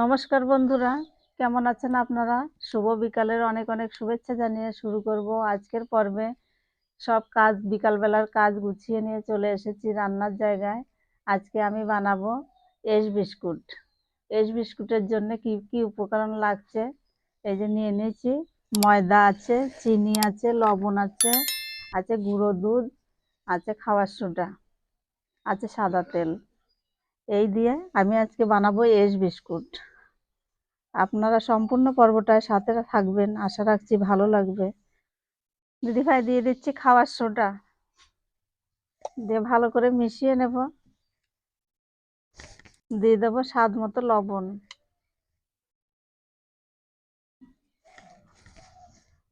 নমস্কার বন্ধুরা, কেমন আছেন আপনারা? শুভ বিকালের অনেক অনেক শুভেচ্ছা জানিয়ে শুরু করব আজকের পর্বে। সব কাজ, বিকালবেলার কাজ গুছিয়ে নিয়ে চলে এসেছি রান্নার জায়গায়। আজকে আমি বানাবো এস বিস্কুট। এস বিস্কুটের জন্য কি কি উপকরণ লাগছে? এই যে নিয়ে নিয়েছি। ময়দা আছে, চিনি আছে, লবণ আছে আছে গুঁড়ো দুধ, আছে খাওয়ার সোডা, আছে সাদা তেল। এই দিয়ে আমি আজকে বানাবো এস বিস্কুট। আপনারা সম্পূর্ণ পর্বটায় সাথে থাকবেন। আশা রাখছি ভালো লাগবে। দিদিভাই দিয়ে দিচ্ছি খাওয়ার সোডা। দিয়ে ভালো করে মিশিয়ে নেব। দিয়ে দেবো স্বাদ মতো লবণ।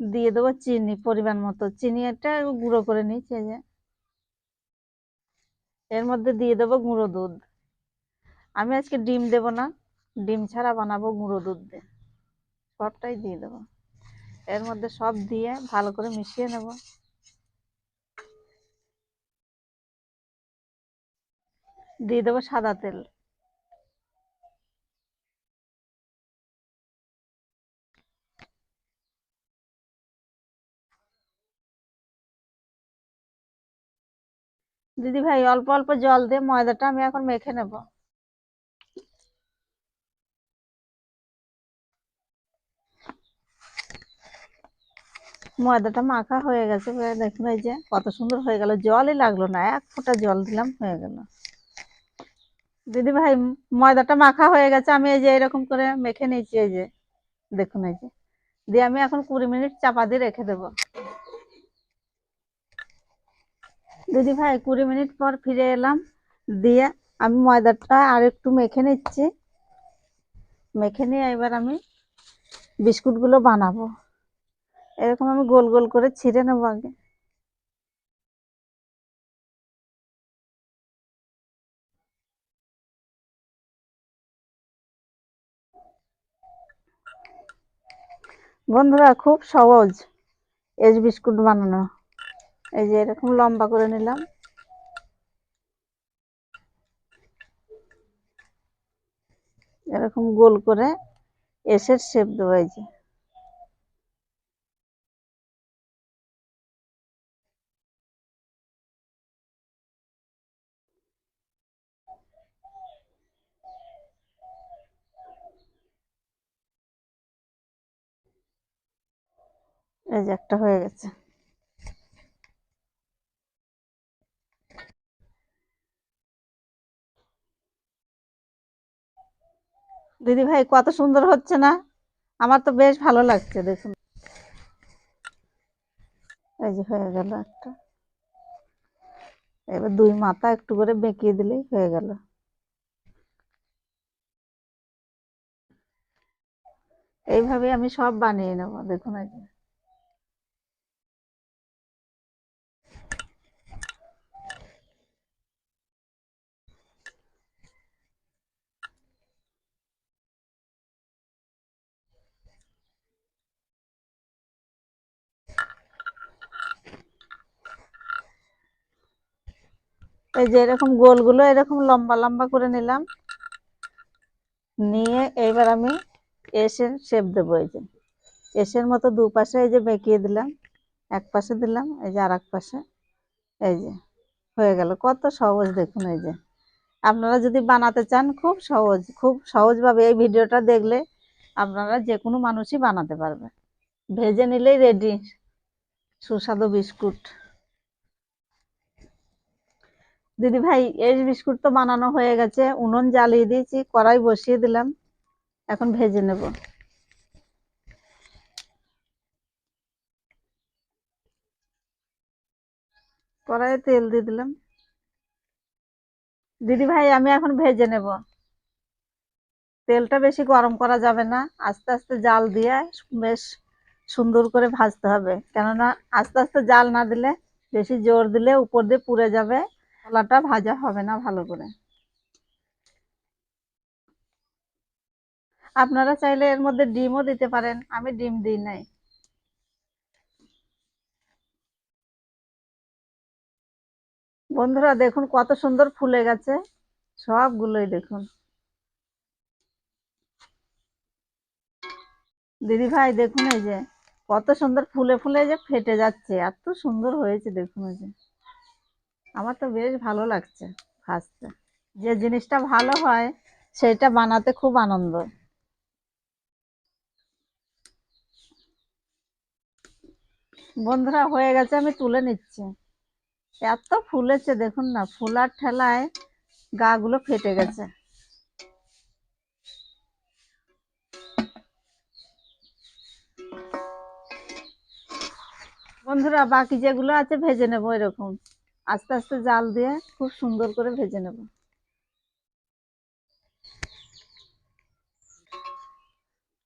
দিয়ে দেবো চিনি, পরিমাণ মতো। চিনি একটা গুঁড়ো করে এই যে। এর মধ্যে দিয়ে দেবো গুঁড়ো দুধ। আমি আজকে ডিম দেব না। ডিম ছাড়া বানাবো গুঁড়ো দুধ দিয়ে। সবটাই দিয়ে দেবো। এর মধ্যে সব দিয়ে ভালো করে মিশিয়ে নেব। দিয়ে দেবো সাদা তেল। দিদি ভাই, অল্প অল্প জল দিয়ে ময়দাটা আমি এখন মেখে নেব। ময়দাটা মাখা হয়ে গেছে দেখুন এই যে কত সুন্দর হয়ে গেল, জলই লাগল না, এক ফোঁটা জল দিলাম, হয়ে গেল। দিদি ভাই ময়দাটা মাখা হয়ে গেছে, আমি এই যে এরকম করে মেখে নিয়েছি, এই যে দেখুন এই যে। দিয়ে আমি এখন কুড়ি মিনিট চাপা দিয়ে রেখে দেবো। দিদি ভাই কুড়ি মিনিট পর ফিরে এলাম, দিয়ে আমি ময়দাটা আর একটু মেখে নিচ্ছি। মেখে নিয়ে এবার আমি বিস্কুটগুলো বানাবো। এরকম আমি গোল গোল করে ছিঁড়ে নেব আগে। বন্ধুরা, খুব সহজ এজ বিস্কুট বানানো। এই যে এরকম লম্বা করে নিলাম। এরকম গোল করে এসের শেপ দেবো এই যে। এই যে একটা হয়ে গেছে। দিদি ভাই, কত সুন্দর হচ্ছে না? আমার তো বেশ ভালো লাগছে, দেখুন। এই যে হয়ে গেল একটা। এবার দুই মাথা একটু করে বেঁকিয়ে দিলেই হয়ে গেল। এইভাবে আমি সব বানিয়ে নেব, দেখুন এই এই যে এরকম গোলগুলো এরকম লম্বা লম্বা করে নিলাম। নিয়ে এইবার আমি এসের শেপ দেবো এই যে। এসের মতো দুপাশে এই যে বেঁকিয়ে দিলাম, এক পাশে দিলাম, এই যে আর পাশে, এই যে হয়ে গেল। কত সহজ দেখুন এই যে। আপনারা যদি বানাতে চান খুব সহজ, খুব সহজভাবে এই ভিডিওটা দেখলে আপনারা যে কোনো মানুষই বানাতে পারবে। ভেজে নিলেই রেডি সুস্বাদু বিস্কুট। দিদি ভাই এই বিস্কুট তো বানানো হয়ে গেছে। উনুন জ্বালিয়ে দিয়েছি, কড়াই বসিয়ে দিলাম। এখন ভেজে নেব। কড়াইয়ে তেল দিয়ে দিলাম। দিদি ভাই, আমি এখন ভেজে নেব। তেলটা বেশি গরম করা যাবে না। আস্তে আস্তে জাল দিয়ে বেশ সুন্দর করে ভাজতে হবে। কেননা আস্তে আস্তে জাল না দিলে, বেশি জোর দিলে উপর দিয়ে পুড়ে যাবে। কলাটা ভাজা হবে না ভালো করে। আপনারা চাইলে এর মধ্যে ডিমও দিতে পারেন, আমি ডিম দিই নাই। বন্ধুরা দেখুন কত সুন্দর ফুলে গেছে, সবগুলোই দেখুন। দিদি ভাই দেখুন এই যে, কত সুন্দর ফুলে ফুলে যে ফেটে যাচ্ছে, এত সুন্দর হয়েছে দেখুন এই যে। আমার তো বেশ ভালো লাগছে ভাজতে যে জিনিসটা ভালো হয়, সেটা বানাতে খুব আনন্দ। বন্ধুরা, হয়ে গেছে, আমি তুলে নিচ্ছি। এত ফুলেছে, দেখুন না ফুলার ঠেলায় গাগুলো ফেটে গেছে। বন্ধুরা, বাকি যেগুলো আছে, ভেজে নেব এরকম। আস্তে আস্তে জাল দিয়ে খুব সুন্দর করে ভেজে নেব।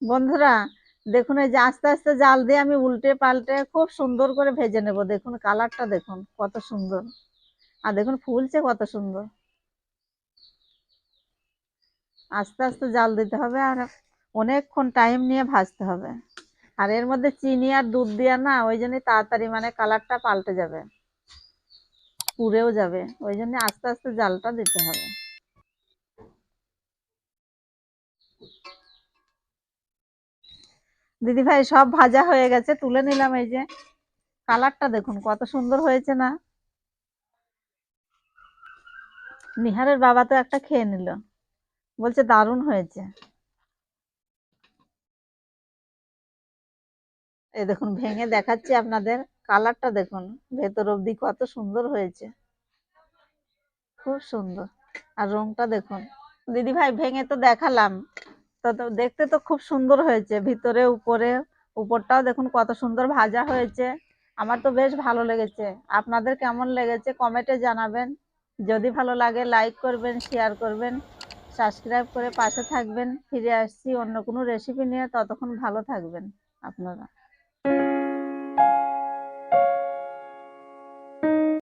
বন্ধুরা, দেখুন এই যে আস্তে আস্তে জাল দিয়ে আমি উল্টে পাল্টে খুব সুন্দর করে ভেজে নেব। দেখুন কালারটা দেখুন কত সুন্দর। আর দেখুন ফুলছে কত সুন্দর। আস্তে আস্তে জাল দিতে হবে আর অনেকক্ষণ টাইম নিয়ে ভাজতে হবে। আর এর মধ্যে চিনি আর দুধ দেওয়া না, ওই জন্যই তাড়াতাড়ি মানে কালারটা পাল্টে যাবে। পুড়েও যাবে। ওই জন্য আস্তে আস্তে জালটা দিতে হবে। দিদি ভাই সব ভাজা হয়ে গেছে, তুলে নিলাম এই যে। কালারটা দেখুন, কত সুন্দর হয়েছে না? নিহারের বাবা তো একটা খেয়ে নিল। বলছে, দারুণ হয়েছে। এই দেখুন, ভেঙে দেখাচ্ছি আপনাদের। কালারটা দেখুন, ভেতর অব্দি কত সুন্দর হয়েছে। খুব সুন্দর। আর রংটা দেখুন, দিদি ভাই ভেঙে তো দেখালাম, তো দেখতে তো খুব সুন্দর হয়েছে, ভিতরে, উপরে, উপরটাও দেখুন কত সুন্দর ভাজা হয়েছে। আমার তো বেশ ভালো লেগেছে, আপনাদের কেমন লেগেছে কমেন্টে জানাবেন। যদি ভালো লাগে লাইক করবেন শেয়ার করবেন সাবস্ক্রাইব করে পাশে থাকবেন, ফিরে আসছি অন্য কোনো রেসিপি নিয়ে, ততক্ষণ ভালো থাকবেন আপনারা।